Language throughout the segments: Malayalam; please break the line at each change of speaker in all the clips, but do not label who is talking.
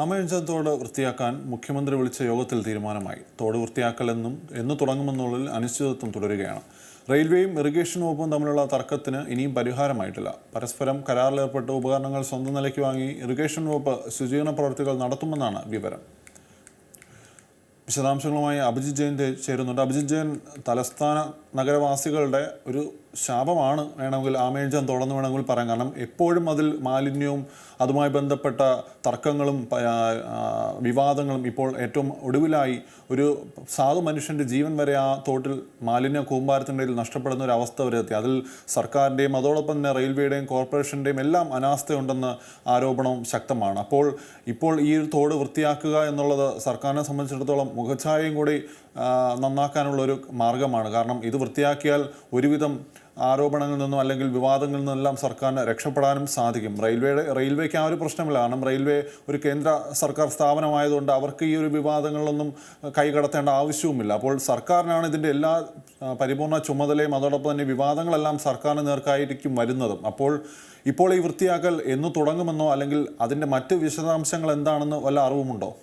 ആമയഞ്ചം തോട് വൃത്തിയാക്കാൻ മുഖ്യമന്ത്രി വിളിച്ച യോഗത്തിൽ തീരുമാനമായി. തോട് വൃത്തിയാക്കൽ എന്നും എന്ന് തുടങ്ങുമെന്നുള്ളിൽ അനിശ്ചിതത്വം തുടരുകയാണ്. റെയിൽവേയും ഇറിഗേഷൻ വകുപ്പും തമ്മിലുള്ള തർക്കത്തിന് ഇനിയും പരിഹാരമായിട്ടില്ല. പരസ്പരം കരാറിലേർപ്പെട്ട് ഉപകരണങ്ങൾ സ്വന്തം നിലയ്ക്ക് വാങ്ങി ഇറിഗേഷൻ വകുപ്പ് ശുചീകരണ പ്രവർത്തികൾ നടത്തുമെന്നാണ് വിവരം. വിശദാംശങ്ങളുമായി അഭിജിത് ജയൻ ചേരുന്നുണ്ട്. അഭിജിത് ജയൻ തലസ്ഥാന നഗരവാസികളുടെ ഒരു ശാപമാണ് വേണമെങ്കിൽ ആമേഞ്ചം തുടർന്ന് വേണമെങ്കിൽ പറയാം. കാരണം എപ്പോഴും അതിൽ മാലിന്യവും അതുമായി ബന്ധപ്പെട്ട തർക്കങ്ങളും വിവാദങ്ങളും ഇപ്പോൾ ഏറ്റവും ഒടുവിലായി ഒരു സാധു മനുഷ്യന്റെ ജീവൻ വരെ ആ തോട്ടിൽ മാലിന്യ കൂമ്പാരത്തിന്റെ ഇടയിൽ നഷ്ടപ്പെടുന്ന ഒരു അവസ്ഥ വരെ എത്തി. അതിൽ സർക്കാരിന്റെയും അതോടൊപ്പം തന്നെ റെയിൽവേയുടെയും കോർപ്പറേഷന്റെയും എല്ലാം അനാസ്ഥയുണ്ടെന്ന് ആരോപണം ശക്തമാണ്. അപ്പോൾ ഇപ്പോൾ ഈ ഒരു തോട് വൃത്തിയാക്കുക എന്നുള്ളത് സർക്കാരിനെ സംബന്ധിച്ചിടത്തോളം മുഖഛായയും കൂടി നന്നാക്കാനുള്ള ഒരു മാർഗമാണ്. കാരണം ഇത് വൃത്തിയാക്കിയാൽ ഒരുവിധം ആരോപണങ്ങളിൽ നിന്നും അല്ലെങ്കിൽ വിവാദങ്ങളിൽ നിന്നെല്ലാം സർക്കാരിന് രക്ഷപ്പെടാനും സാധിക്കും. റെയിൽവേയുടെ റെയിൽവേക്ക് ആ ഒരു പ്രശ്നമില്ല. കാരണം റെയിൽവേ ഒരു കേന്ദ്ര സർക്കാർ സ്ഥാപനമായതുകൊണ്ട് അവർക്ക് ഈ ഒരു വിവാദങ്ങളിലൊന്നും കൈകടത്തേണ്ട ആവശ്യവുമില്ല. അപ്പോൾ സർക്കാരിനാണ് ഇതിന്റെ എല്ലാ പരിപൂർണ ചുമതലയും അതോടൊപ്പം തന്നെ വിവാദങ്ങളെല്ലാം സർക്കാരിന് നേർക്കായിരിക്കും വരുന്നതും. അപ്പോൾ ഇപ്പോൾ ഈ വൃത്തിയാക്കൽ എന്ന് തുടങ്ങുമെന്നോ അല്ലെങ്കിൽ അതിന്റെ മറ്റ് വിശദാംശങ്ങൾ എന്താണെന്ന് വല്ല അറിവുമുണ്ടോ?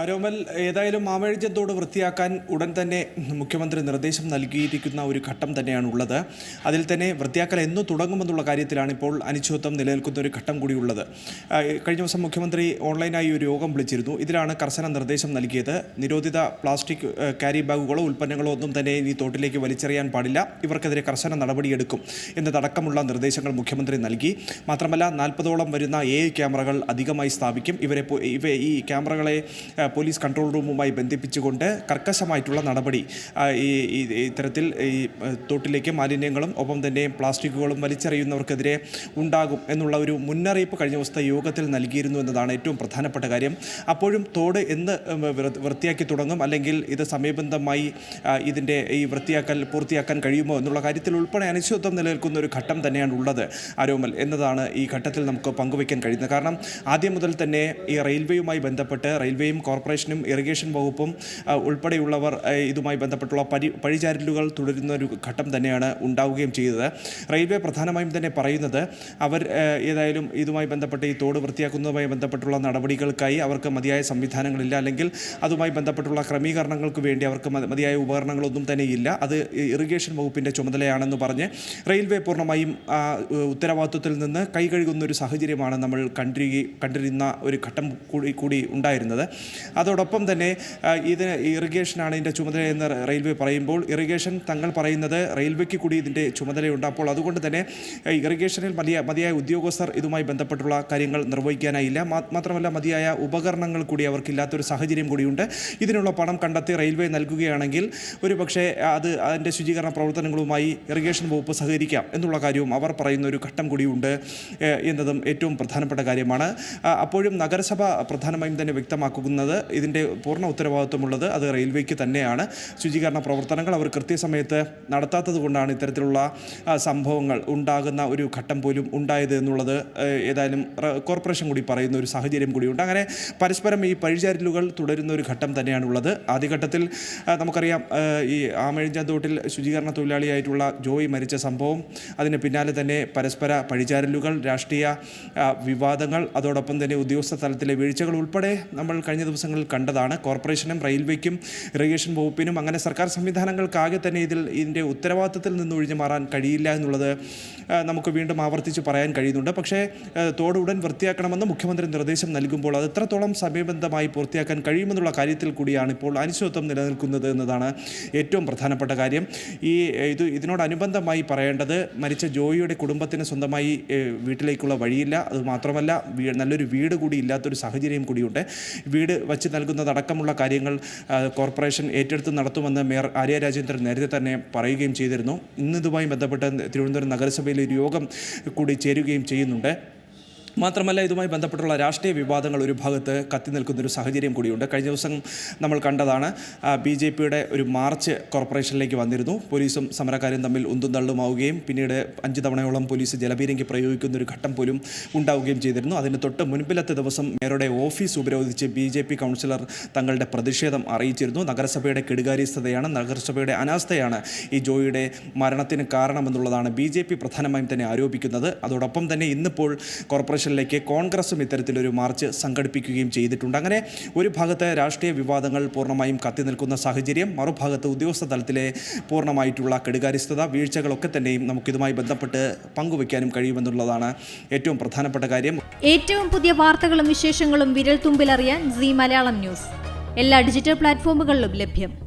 അരോമൽ ഏതായാലും മാമഴിജത്തോട് വൃത്തിയാക്കാൻ ഉടൻ തന്നെ മുഖ്യമന്ത്രി നിർദ്ദേശം നൽകിയിരിക്കുന്ന ഒരു ഘട്ടം തന്നെയാണ് ഉള്ളത് അതിൽ തന്നെ വൃത്തിയാക്കൽ എന്ന് തുടങ്ങുമെന്നുള്ള കാര്യത്തിലാണ് ഇപ്പോൾ അനിശ്ചിതത്വം നിലനിൽക്കുന്ന ഒരു ഘട്ടം കൂടിയുള്ളത്. കഴിഞ്ഞ ദിവസം മുഖ്യമന്ത്രി ഓൺലൈനായി ഒരു യോഗം വിളിച്ചിരുന്നു. ഇതിലാണ് കർശന നിർദ്ദേശം നൽകിയത്. നിരോധിത പ്ലാസ്റ്റിക് ക്യാരി ബാഗുകളോ ഉൽപ്പന്നങ്ങളോ ഒന്നും തന്നെ ഇനി തോട്ടിലേക്ക് വലിച്ചെറിയാൻ പാടില്ല. ഇവർക്കെതിരെ കർശന നടപടിയെടുക്കും എന്നതടക്കമുള്ള നിർദ്ദേശങ്ങൾ മുഖ്യമന്ത്രി നൽകി. മാത്രമല്ല നാൽപ്പതോളം വരുന്ന എ ക്യാമറകൾ അധികമായി സ്ഥാപിക്കും. ഇവരെ ഇവ ഈ ക്യാമറകളെ പോലീസ് കൺട്രോൾ റൂമുമായി ബന്ധിപ്പിച്ചുകൊണ്ട് കർക്കശമായിട്ടുള്ള നടപടി ഈ ഇത്തരത്തിൽ ഈ തോട്ടിലേക്ക് മാലിന്യങ്ങളും ഒപ്പം തന്നെ പ്ലാസ്റ്റിക്കുകളും വലിച്ചെറിയുന്നവർക്കെതിരെ ഉണ്ടാകും എന്നുള്ള ഒരു മുന്നറിയിപ്പ് കഴിഞ്ഞ ദിവസത്തെ യോഗത്തിൽ നൽകിയിരുന്നു എന്നതാണ് ഏറ്റവും പ്രധാനപ്പെട്ട കാര്യം. അപ്പോഴും തോട് എന്ന് വൃത്തിയാക്കി തുടങ്ങും അല്ലെങ്കിൽ ഇത് സമയബന്ധമായി ഇതിന്റെ ഈ വൃത്തിയാക്കൽ പൂർത്തിയാക്കാൻ കഴിയുമോ എന്നുള്ള കാര്യത്തിൽ ഉൾപ്പെടെ അനിശ്ചിതത്വം നിലനിൽക്കുന്ന ഒരു ഘട്ടം തന്നെയാണ് ഉള്ളത് ആരോമൽ എന്നതാണ് ഈ ഘട്ടത്തിൽ നമുക്ക് പങ്കുവയ്ക്കാൻ കഴിയുന്നത്. കാരണം ആദ്യം മുതൽ തന്നെ ഈ റെയിൽവേയുമായി ബന്ധപ്പെട്ട് റെയിൽവേയും കോർപ്പറേഷനും ഇറിഗേഷൻ വകുപ്പും ഉൾപ്പെടെയുള്ളവർ ഇതുമായി ബന്ധപ്പെട്ടുള്ള പരി പഴിചാരലുകൾ തുടരുന്ന ഒരു ഘട്ടം തന്നെയാണ് ഉണ്ടാവുകയും ചെയ്തത്. റെയിൽവേ പ്രധാനമായും തന്നെ പറയുന്നത് അവർ ഏതായാലും ഇതുമായി ബന്ധപ്പെട്ട് ഈ തോട് വൃത്തിയാക്കുന്നതുമായി ബന്ധപ്പെട്ടുള്ള നടപടികൾക്കായി അവർക്ക് മതിയായ സംവിധാനങ്ങളില്ല. അല്ലെങ്കിൽ അതുമായി ബന്ധപ്പെട്ടുള്ള ക്രമീകരണങ്ങൾക്ക് വേണ്ടി അവർക്ക് മതിയായ ഉപകരണങ്ങളൊന്നും തന്നെ ഇല്ല. അത് ഇറിഗേഷൻ വകുപ്പിന്റെ ചുമതലയാണെന്ന് പറഞ്ഞ് റെയിൽവേ പൂർണമായും ഉത്തരവാദിത്വത്തിൽ നിന്ന് കൈകഴുകുന്ന ഒരു സാഹചര്യമാണ് നമ്മൾ കണ്ടിരി കണ്ടിരുന്ന ഒരു ഘട്ടം കൂടി കൂടി ഉണ്ടായിരുന്നത്. അതോടൊപ്പം തന്നെ ഇതിന് ഇറിഗേഷനാണ് ഇതിന്റെ ചുമതല എന്ന് റെയിൽവേ പറയുമ്പോൾ ഇറിഗേഷൻ തങ്ങൾ പറയുന്നത് റെയിൽവേക്ക് കൂടി ഇതിന്റെ ചുമതലയുണ്ട്. അപ്പോൾ അതുകൊണ്ട് തന്നെ ഇറിഗേഷനിൽ മതിയ മതിയായ ഉദ്യോഗസ്ഥർ ഇതുമായി ബന്ധപ്പെട്ടുള്ള കാര്യങ്ങൾ നിർവഹിക്കാനായില്ല. മാത്രമല്ല മതിയായ ഉപകരണങ്ങൾ കൂടി അവർക്കില്ലാത്തൊരു സാഹചര്യം കൂടിയുണ്ട്. ഇതിനുള്ള പണം കണ്ടെത്തി റെയിൽവേ നൽകുകയാണെങ്കിൽ ഒരു പക്ഷേ അത് അതിന്റെ ശുചീകരണ പ്രവർത്തനങ്ങളുമായി ഇറിഗേഷൻ വകുപ്പ് സഹകരിക്കാം എന്നുള്ള കാര്യവും അവർ പറയുന്ന ഒരു ഘട്ടം കൂടിയുണ്ട് എന്നതും ഏറ്റവും പ്രധാനപ്പെട്ട കാര്യമാണ്. അപ്പോഴും നഗരസഭ പ്രധാനമായും തന്നെ വ്യക്തമാക്കുന്നത് ഇതിന്റെ പൂർണ ഉത്തരവാദിത്വമുള്ളത് അത് റെയിൽവേക്ക് തന്നെയാണ്. ശുചീകരണ പ്രവർത്തനങ്ങൾ അവർ കൃത്യസമയത്ത് നടത്താത്തത് കൊണ്ടാണ് ഇത്തരത്തിലുള്ള സംഭവങ്ങൾ ഉണ്ടാകുന്ന ഒരു ഘട്ടം പോലും ഉണ്ടായത് എന്നുള്ളത് ഏതായാലും കോർപ്പറേഷൻ കൂടി പറയുന്ന ഒരു സാഹചര്യം കൂടിയുണ്ട്. അങ്ങനെ പരസ്പരം ഈ പഴിചാരലുകൾ തുടരുന്ന ഒരു ഘട്ടം തന്നെയാണുള്ളത്. ആദ്യഘട്ടത്തിൽ നമുക്കറിയാം ഈ ആമഴിഞ്ഞ തോട്ടിൽ ശുചീകരണ തൊഴിലാളിയായിട്ടുള്ള ജോയി മരിച്ച സംഭവം. അതിന് പിന്നാലെ തന്നെ പരസ്പര പഴിചാരലുകൾ രാഷ്ട്രീയ വിവാദങ്ങൾ അതോടൊപ്പം തന്നെ ഉദ്യോഗസ്ഥ തലത്തിലെ വീഴ്ചകൾ ഉൾപ്പെടെ നമ്മൾ കഴിഞ്ഞ ദിവസങ്ങളിൽ കണ്ടതാണ്. കോർപ്പറേഷനും റെയിൽവേക്കും ഇറിഗേഷൻ വകുപ്പിനും അങ്ങനെ സർക്കാർ സംവിധാനങ്ങൾക്കാകെ തന്നെ ഇതിൽ ഇതിന്റെ ഉത്തരവാദിത്തത്തിൽ നിന്ന് ഒഴിഞ്ഞു മാറാൻ കഴിയില്ല എന്നുള്ളത് നമുക്ക് വീണ്ടും ആവർത്തിച്ച് പറയാൻ കഴിയുന്നുണ്ട്. പക്ഷേ തോട് ഉടൻ വൃത്തിയാക്കണമെന്ന് മുഖ്യമന്ത്രി നിർദ്ദേശം നൽകുമ്പോൾ അത് എത്രത്തോളം സമയബന്ധമായി പൂർത്തിയാക്കാൻ കഴിയുമെന്നുള്ള കാര്യത്തിൽ കൂടിയാണ് ഇപ്പോൾ അനിശ്ചിതത്വം നിലനിൽക്കുന്നത് എന്നതാണ് ഏറ്റവും പ്രധാനപ്പെട്ട കാര്യം. ഈ ഇത് ഇതിനോടനുബന്ധമായി പറയേണ്ടത് മരിച്ച ജോയിയുടെ കുടുംബത്തിന് സ്വന്തമായി വീട്ടിലേക്കുള്ള വഴിയില്ല. അത് മാത്രമല്ല വീ- നല്ലൊരു വീട് കൂടി ഇല്ലാത്തൊരു സാഹചര്യം കൂടിയുണ്ട്. വീട് വച്ച് നൽകുന്നതടക്കമുള്ള കാര്യങ്ങൾ കോർപ്പറേഷൻ ഏറ്റെടുത്ത് നടത്തുമെന്ന് മേയർ ആര്യ രാജേന്ദ്രൻ നേരത്തെ തന്നെ പറയുകയും ചെയ്തിരുന്നു. ഇന്ന് ഇതുമായി ബന്ധപ്പെട്ട് തിരുവനന്തപുരം നഗരസഭയിൽ ഒരു യോഗം കൂടി ചേരുകയും ചെയ്യുന്നുണ്ട്. മാത്രമല്ല ഇതുമായി ബന്ധപ്പെട്ടുള്ള രാഷ്ട്രീയ വിവാദങ്ങൾ ഒരു ഭാഗത്ത് കത്തി നിൽക്കുന്നൊരു സാഹചര്യം കൂടിയുണ്ട്. കഴിഞ്ഞ ദിവസം നമ്മൾ കണ്ടതാണ് ബി ജെ പിയുടെ ഒരു മാർച്ച് കോർപ്പറേഷനിലേക്ക് വന്നിരുന്നു. പോലീസും സമരക്കാരും തമ്മിൽ ഉന്തും തള്ളുമാവുകയും പിന്നീട് അഞ്ച് തവണയോളം പോലീസ് ജലപീരങ്കി പ്രയോഗിക്കുന്ന ഒരു ഘട്ടം പോലും ഉണ്ടാവുകയും ചെയ്തിരുന്നു. അതിന് തൊട്ട് മുൻപിലത്തെ ദിവസം മേയറുടെ ഓഫീസ് ഉപരോധിച്ച് ബി ജെ പി കൗൺസിലർ തങ്ങളുടെ പ്രതിഷേധം അറിയിച്ചിരുന്നു. നഗരസഭയുടെ കെടുകാര്യസ്ഥതയാണ് നഗരസഭയുടെ അനാസ്ഥയാണ് ഈ ജോയിയുടെ മരണത്തിന് കാരണമെന്നുള്ളതാണ് ബി ജെ പി പ്രധാനമായും തന്നെ ആരോപിക്കുന്നത്. അതോടൊപ്പം തന്നെ ഇന്നിപ്പോൾ കോർപ്പറേഷൻ സ്റ്റേഷനിലേക്ക് കോൺഗ്രസും ഇത്തരത്തിലൊരു മാർച്ച് സംഘടിപ്പിക്കുകയും ചെയ്തിട്ടുണ്ട്. അങ്ങനെ ഒരു ഭാഗത്ത് രാഷ്ട്രീയ വിവാദങ്ങൾ പൂർണമായും കത്തി നിൽക്കുന്ന സാഹചര്യം മറുഭാഗത്ത് ഉദ്യോഗസ്ഥ തലത്തിലെ പൂർണമായിട്ടുള്ള കെടുകാര്യസ്ഥത വീഴ്ചകളൊക്കെ തന്നെയും നമുക്കിതുമായി ബന്ധപ്പെട്ട് പങ്കുവയ്ക്കാനും കഴിയുമെന്നുള്ളതാണ് ഏറ്റവും പ്രധാനപ്പെട്ട കാര്യം.
ഏറ്റവും പുതിയ വാർത്തകളും വിശേഷങ്ങളും വിരൽ തുമ്പിലറിയാൻ സി മലയാളം ന്യൂസ്. എല്ലാ ഡിജിറ്റൽ പ്ലാറ്റ്ഫോമുകളിലും ലഭ്യം.